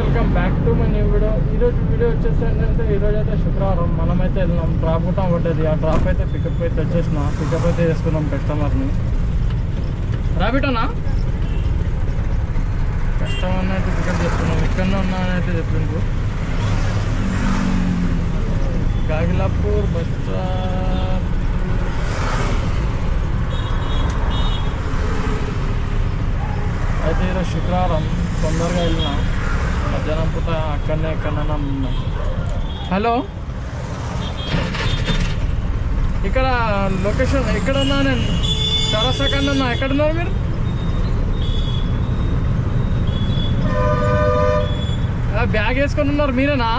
Welcome back to my new video ఈరోజు video వచ్చేసి ఏంటంటే ఈరోజు అయితే శుక్రవారం. మనమైతే వెళ్ళినాం డ్రాప్ కూడా పడ్డది ఆ డ్రాప్ అయితే పికప్ అయితే వచ్చేసిన. పికప్ అయితే చేసుకున్నాం కస్టమర్ని రాబిటోనా? కస్టమర్ని అయితే పికప్ చేసుకున్నాం ఇక్కడనే ఉన్నా అని అయితే చెప్పిండ్రు. గాగిలాపూర్ బస్ అయితే ఈరోజు శుక్రవారం. తొందరగా వెళ్ళినా. మధ్యాహ్నం పూట అక్కడనే ఎక్కడన్నా హలో? ఇక్కడ లొకేషన్ ఎక్కడ ఉన్నా నేను చౌరస్తా కన్నా ఉన్నా. ఎక్కడ ఉన్నారు మీరు? బ్యాగ్ వేసుకొని ఉన్నారు మీరేనా?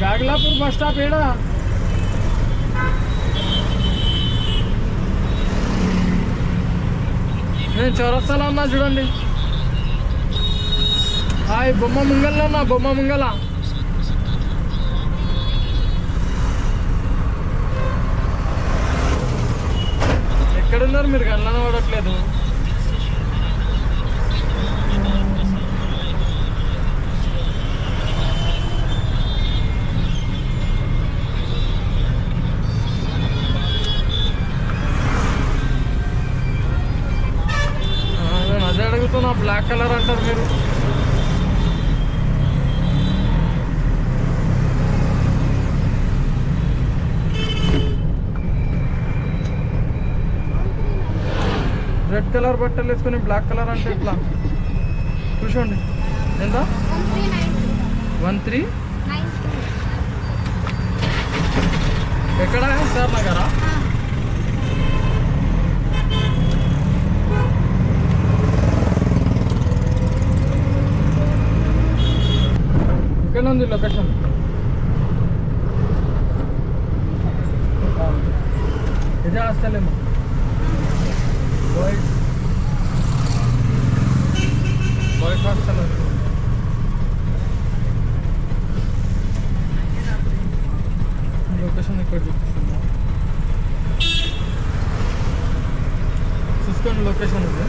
బ్యాగ్లాపూర్ బస్ స్టాప్ ఏడా? నేను చౌరస్తాలో ఉన్నా చూడండి. హాయ్ బొమ్మ ముంగల్లో నా బొమ్మ ముంగల ఎక్కడున్నారు మీరు? కళ్ళన పడట్లేదు. బట్టలు వేసుకుని బ్లాక్ కలర్ అంటే ఎట్లా? చూసండి ఎంత? వన్ త్రీ ఎక్కడ? సార్ నగరా ఎక్కడ ఉంది లొకేషన్ ఇదే హాస్టల్ ఏమో బాయ్స్ హాస్టల్ లొకేషన్ ఇక్కడ చూపిస్తున్నా చూసుకోండి లొకేషన్ ఇది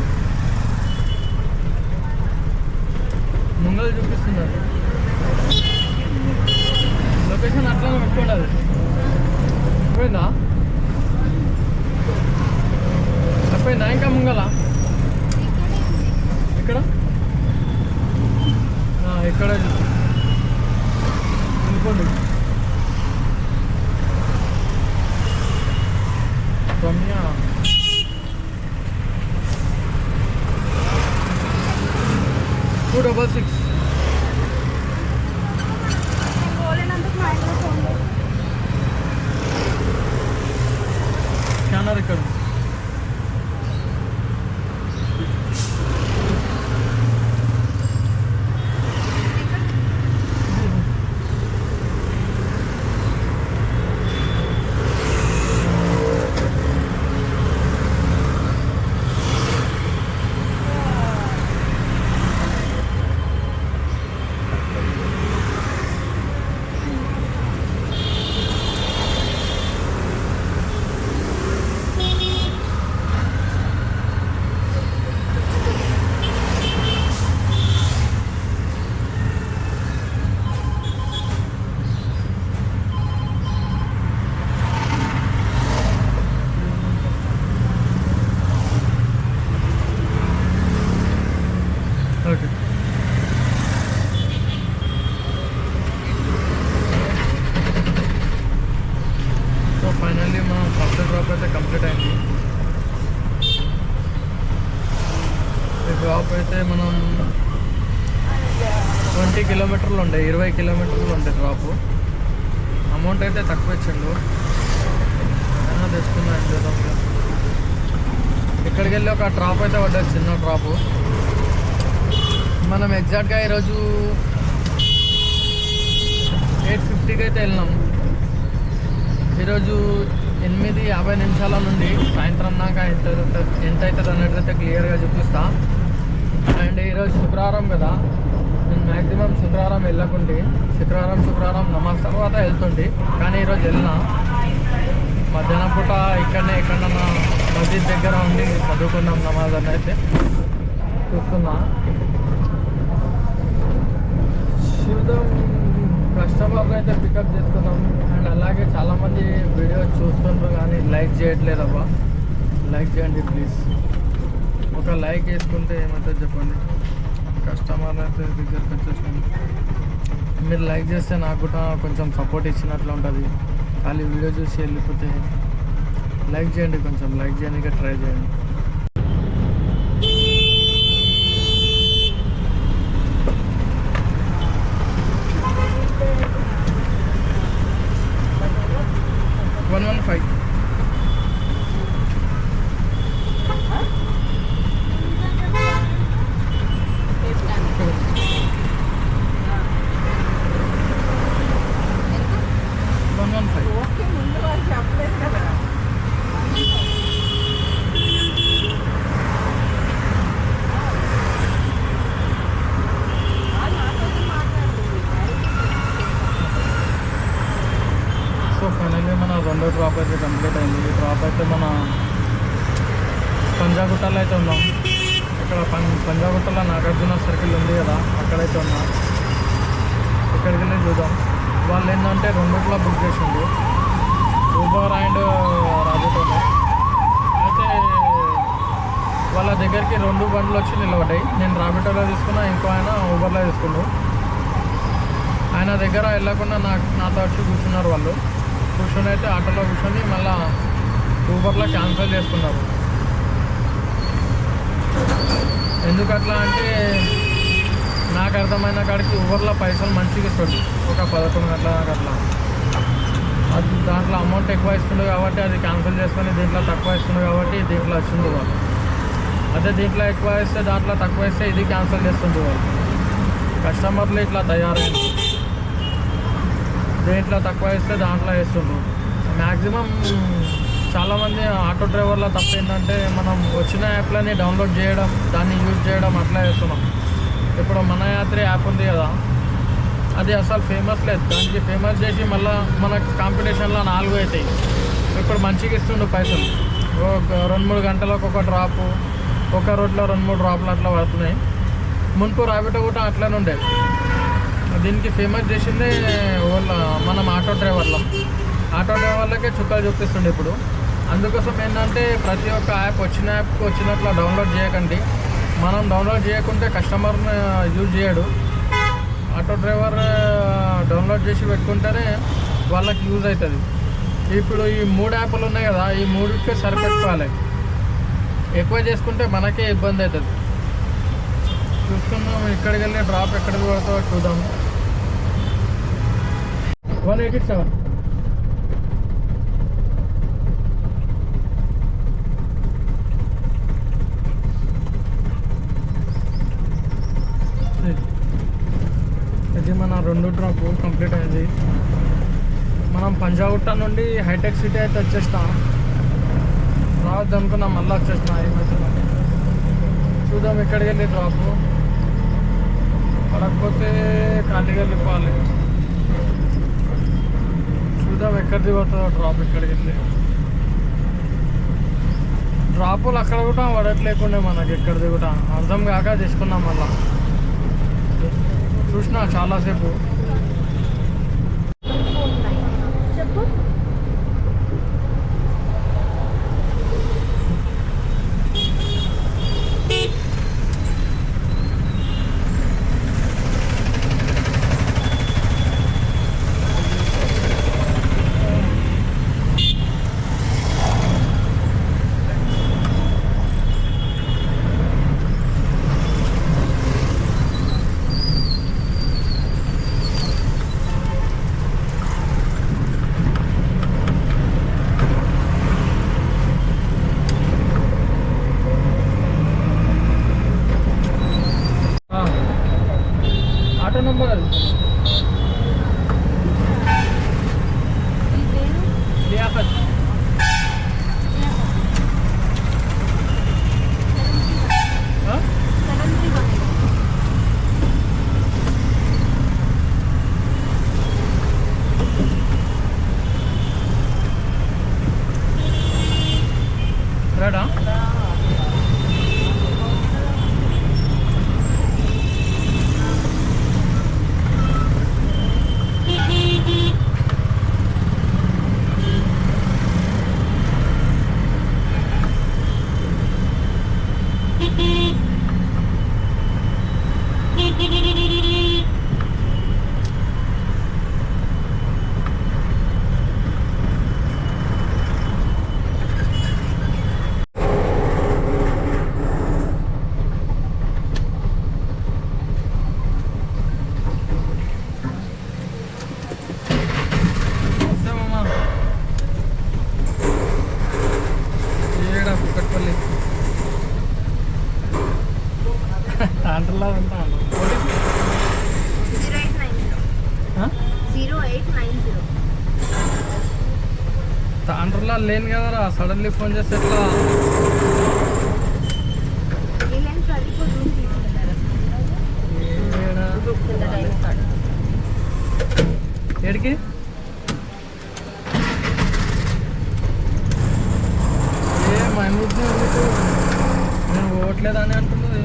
ముంగల్ చూపిస్తున్నారు లొకేషన్ అట్లానే పెట్టుకోండి అది పోయిందా అయిపోయిందా ఇంకా ముంగల ఇక్కడ ఆ, ఇక్కడ అనుకోండి Ramya two double six scanner ఇక్కడ ఉంది. ఓకే సో ఫైనల్లీ మనం ఫస్ట్ డ్రాప్ అయితే కంప్లీట్ అయింది ఈ డ్రాప్ అయితే మనం ట్వంటీ కిలోమీటర్లు ఉండే ఇరవై కిలోమీటర్లు ఉండే డ్రాప్ అమౌంట్ అయితే తక్కువ ఇచ్చిండు అయినా తెచ్చుకున్నా ఏం చేద్దాం ఇక. దగ్గరికి వెళ్ళి ఒక డ్రాప్ అయితే పడ్డది చిన్న డ్రాప్ మనం ఎగ్జాక్ట్గా ఈరోజు ఎయిట్ ఫిఫ్టీకి అయితే వెళ్ళినాం. ఈరోజు ఎనిమిది యాభై నిమిషాల నుండి సాయంత్రం దాకా ఎంత ఎంత అవుతుంది అన్నట్టు అయితే క్లియర్గా చూపిస్తా. అండ్ ఈరోజు శుక్రవారం కదా నేను మ్యాక్సిమం శుక్రవారం వెళ్ళకుండా శుక్రవారం శుక్రవారం నమాజ్ తర్వాత వెళ్తుండే కానీ ఈరోజు వెళ్ళినా. మధ్యాహ్నం పూట ఇక్కడనే ఎక్కడన్నా మసీద్ దగ్గర ఉండి చదువుకున్నాం నమాజ్ అని అయితే చూస్తున్నా. చూద్దాం కస్టమర్ని అయితే పికప్ చేసుకున్నాం అండ్ అలాగే చాలామంది వీడియో చూస్తుండ్రు కానీ లైక్ చేయట్లేదబ్బా లైక్ చేయండి ప్లీజ్ ఒక లైక్ వేసుకుంటే ఏమవుతుంది చెప్పండి? కస్టమర్ అయితే దగ్గరికి వచ్చేసింది మీరు లైక్ చేస్తే నాకు కూడా కొంచెం సపోర్ట్ ఇచ్చినట్లు ఉంటుంది. ఖాళీ వీడియో చూసి వెళ్ళిపోతే లైక్ చేయండి కొంచెం లైక్ చేయడానికి ట్రై చేయండి one one five one one five okay ముందు వాళ్ళు చెప్పలేదు కదా ఆ, నాతోటి మాట్లాడుతుంది. సో ఫైనల్లీ మన రెండో డ్రాప్ అయితే కంప్లీట్ అయింది ఈ డ్రాప్ అయితే మన పంజాగుట్టలో అయితే ఉన్నాం. ఇక్కడ పం పంజాగుట్టలో నాగార్జున సర్కిల్ ఉంది కదా అక్కడైతే ఉన్నాం. ఇక్కడికి వెళ్ళి చూద్దాం. వాళ్ళు ఏంటంటే రెండుట్లో బుక్ చేసిండు ఊబర్ అండ్ రాజుతోనే అయితే వాళ్ళ దగ్గరికి రెండు బండ్లు వచ్చి నిలబడ్డాయి. నేను రాబిటోలో తీసుకున్నా ఇంకో ఆయన ఊబర్లో తీసుకున్నాను ఆయన దగ్గర వెళ్ళకుండా నాకు నాతో వచ్చి కూర్చున్నారు వాళ్ళు. కూర్చొని అయితే ఆటోలో కూర్చొని మళ్ళీ ఊబర్లో క్యాన్సిల్ చేసుకున్నారు. ఎందుకు అట్లా అంటే నాకు అర్థమైన కాడికి ఊర్లో పైసలు మంచిగా ఇస్తుంది ఒక పదకొండు గంటల దాకా అట్లా. అది దాంట్లో అమౌంట్ ఎక్కువ ఇస్తుండే కాబట్టి అది క్యాన్సిల్ చేసుకొని దీంట్లో తక్కువ ఇస్తుండే కాబట్టి దీంట్లో వచ్చింది వాళ్ళు. అదే దీంట్లో ఎక్కువ ఇస్తే దాంట్లో తక్కువ ఇస్తే ఇది క్యాన్సిల్ చేస్తుండే వాళ్ళు. కస్టమర్లు ఇట్లా తయారైంది దేంట్లో తక్కువ వేస్తే దాంట్లో వేస్తుండ్రు మ్యాక్సిమం చాలామంది ఆటో డ్రైవర్ల తప్పు ఏంటంటే మనం వచ్చిన యాప్లని డౌన్లోడ్ చేయడం దాన్ని యూజ్ చేయడం అట్లా చేస్తున్నాం. ఇప్పుడు మన యాత్రి యాప్ ఉంది కదా అది అసలు ఫేమస్ లేదు. దానికి ఫేమస్ చేసి మళ్ళీ మన కాంపిటీషన్లో నాలుగు అవుతాయి. ఇప్పుడు మంచిగా ఇస్తుండు పైసలు. ఒక రెండు మూడు గంటలకు ఒక డ్రాపు ఒక రోడ్లో రెండు మూడు డ్రాపులు అట్లా పడుతున్నాయి. మున్పు రాబిటో కూడా అట్లనే ఉండేది దీనికి ఫేమస్ చేసిందే వాళ్ళ మనం ఆటో డ్రైవర్లం. ఆటో డ్రైవర్లకే చుక్కలు చూపిస్తుండే ఇప్పుడు. అందుకోసం ఏంటంటే ప్రతి ఒక్క యాప్ వచ్చిన యాప్కి వచ్చినట్లు డౌన్లోడ్ చేయకండి. మనం డౌన్లోడ్ చేయకుంటే కస్టమర్ని యూజ్ చేయడు. ఆటో డ్రైవర్ డౌన్లోడ్ చేసి పెట్టుకుంటేనే వాళ్ళకి యూజ్ అవుతుంది ఇప్పుడు ఈ మూడు యాప్లు ఉన్నాయి కదా ఈ మూడుకే సరిపెట్టుకోవాలి. ఎక్కువ చేసుకుంటే మనకే ఇబ్బంది అవుతుంది చూస్తున్నాం ఇక్కడికి వెళ్ళి డ్రాప్ ఎక్కడికి పడుతుందో చూద్దాం. One eighty seven. ఇది మన రెండు డ్రాప్ కంప్లీట్ అయింది. మనం పంజాగుట్ట నుండి హైటెక్ సిటీ అయితే వచ్చేస్తాం. రావద్దు అనుకున్నాం మళ్ళీ వచ్చేసిన ఈ చూద్దాం ఎక్కడికి వెళ్ళి డ్రాప్ పడకపోతే ఖాళీగా వెళ్ళిపోవాలి. చూద్దాం ఎక్కడ దిగుతుందో డ్రాప్ ఎక్కడికి వెళ్ళి. డ్రాపులు అక్కడ కూడా పడట్లేకుండే మనకి ఎక్కడ దిగుతా అర్థం కాక తీసుకున్నాం మళ్ళీ. చూసిన చాలాసేపు. Beep, beep, beep. లేను కదరా సడన్లీ ఫోన్ చేస్తే ఎట్లా? ఎడికి ఏ మహమూద్ నేను పోవట్లేదని అంటున్నది.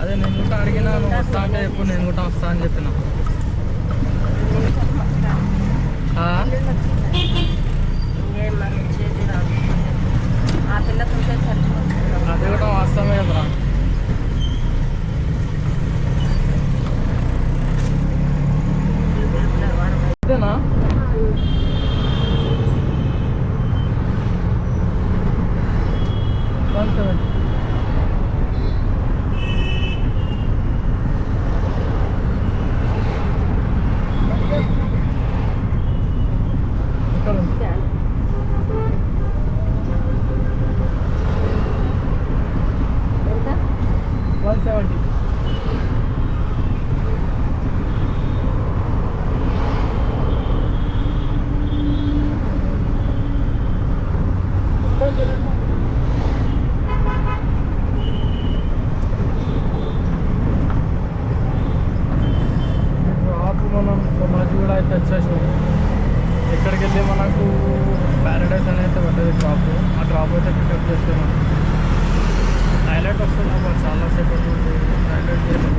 అదే నేను కూడా అడిగినా నువ్వు వస్తా అంటే ఎప్పుడు నేను కూడా వస్తా అని చెప్పిన. అది కూడా వాస్తవమే కదరా ఇదేనా వన్ సెవెంటీ ఇక్కడ ఉంది. ఎంత వన్ సెవెంటీ డ్రాప్ మనం సమాజ్ కూడా అయితే వచ్చేసినాం ఎక్కడికి వెళ్ళి మనకు ప్యారడైస్ అని అయితే పడ్డది డ్రాప్. ఆ డ్రాప్ అయితే పికప్ చేసుకున్నాం హైలైట్ వస్తుంది అబ్బా చాలా సేపు అవుతుంది హైలైట్ చేయలేదు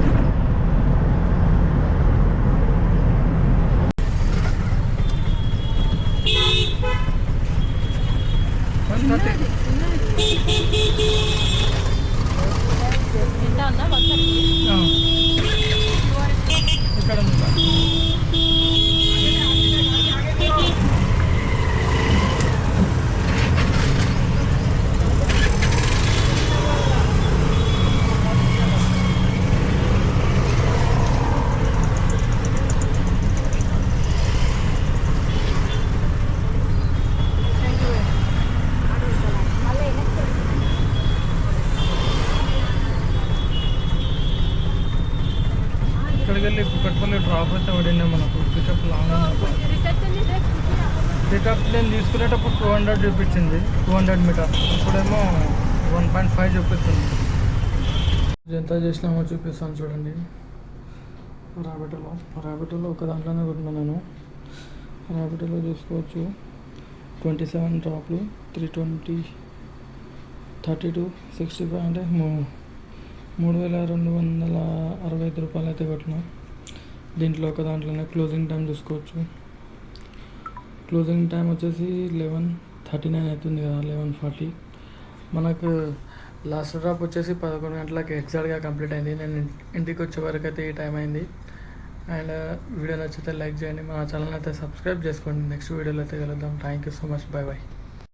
వన్ థర్టీ ఎంత ఉందా ఒకసారి ఇక్కడ ఉంది సార్. మళ్ళీ వెనక్కి ఇక్కడికి వెళ్ళి కుక్కట్పల్లి డ్రాప్ అయితే పడిండే మనకు. పికప్ లాంగ్ పికప్ నేను తీసుకునేటప్పుడు టూ హండ్రెడ్ చూపించింది. టూ హండ్రెడ్ మీటర్ ఇప్పుడేమో వన్ పాయింట్ ఫైవ్ చూపిస్తుంది. ఎంత చేసినామో చూపిస్తాను చూడండి. ర్యాబిటోలో ర్యాబిటోలో ఒక దాంట్లోనే కొట్టినా నేను. ర్యాబిటోలో చూసుకోవచ్చు. Twenty seven డ్రాప్లు three twenty thirty two sixty five అంటే మూడు వేల రెండు వందల అరవై ఐదు రూపాయలు అయితే కొట్టినా. దీంట్లో ఒక దాంట్లోనే క్లోజింగ్ టైం చూసుకోవచ్చు. క్లోజింగ్ టైం వచ్చేసి లెవెన్ థర్టీ నైన్ అవుతుంది కదా లెవెన్ ఫార్టీ మనకు లాస్ట్ డ్రాప్ వచ్చేసి పదకొండు గంటలకు ఎగ్జాక్ట్గా కంప్లీట్ అయింది. నేను ఇంటికి వచ్చే వరకు అయితే ఈ టైం అయింది. అండ్ వీడియో నచ్చితే లైక్ చేయండి. మన ఛానల్ అయితే సబ్స్క్రైబ్ చేసుకోండి. నెక్స్ట్ వీడియోలో అయితే కలుద్దాం. Thank you so much bye bye